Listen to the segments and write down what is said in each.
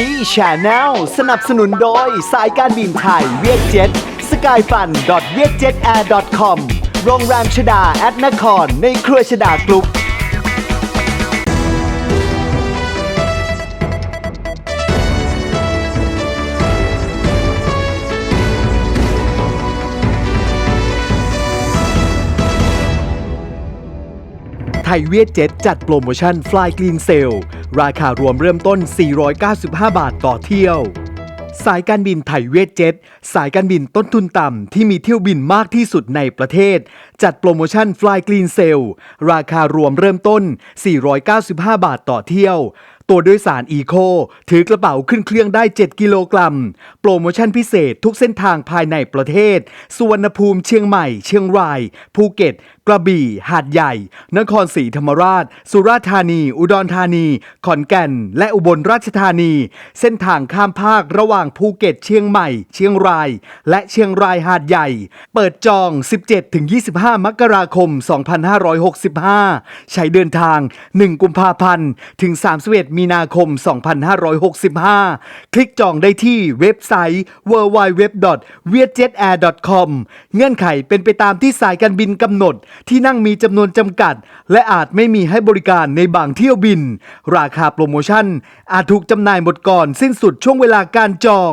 ซีชาแนลสนับสนุนโดยสายการบินไทยเวียดเจ็ตสกายฟัน v i e t j e t a i r com โรงแรมชดาแอดนคร ในเครือชดากรุ๊ปไทยเวียดเจ็ตจัดโปรโมชั่น Fly Clean Sale ร ราคารวมเริ่มต้น 495 บาทต่อเที่ยว สายการบินไทยเวทเจ็ตสายการบินต้นทุนต่ำที่มีเที่ยวบินมากที่สุดในประเทศ จัดโปรโมชั่น Fly Clean Sale ราคารวมเริ่มต้น 495 บาทต่อเที่ยว ตัวโดยสารอีโคถือกระเป๋าขึ้นเครื่องได้ 7 กิโลกรัม โปรโมชั่นพิเศษทุกเส้นทางภายในประเทศ สุวรรณภูมิเชียงใหม่ เชียงราย ภูเก็ต กระบี่ หาดใหญ่ นครศรีธรรมราช สุราษฎร์ธานี อุดรธานี ขอนแก่น และอุบลราชธานี เส้นทางข้ามภาคระหว่างภูเก็ต เชียงใหม่ เชียงราย และเชียงรายหาดใหญ่ เปิดจอง 17-25 มกราคม 2565 ใช้เดินทาง 1 กุมภาพันธ์ ถึง 31มีนาคม 2565 คลิกจองได้ที่เว็บไซต์ www.vietjetair.com เงื่อนไขเป็นไปตามที่สายการบินกำหนด ที่นั่งมีจำนวนจำกัด และอาจไม่มีให้บริการในบางเที่ยวบิน ราคาโปรโมชั่น อาจถูกจำหน่ายหมดก่อนสิ้นสุดช่วงเวลาการจอง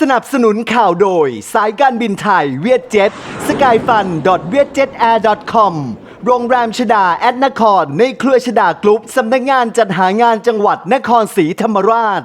สนับสนุนข่าวโดย สายการบินไทยเวียดเจ็ตสกายฟัน v i e t j e t a i r com โรงแรมชดาแอดนคร ในเครือชดากรุ๊ปสำนักงานจัดหางานจังหวัดนครศรีธรรมราช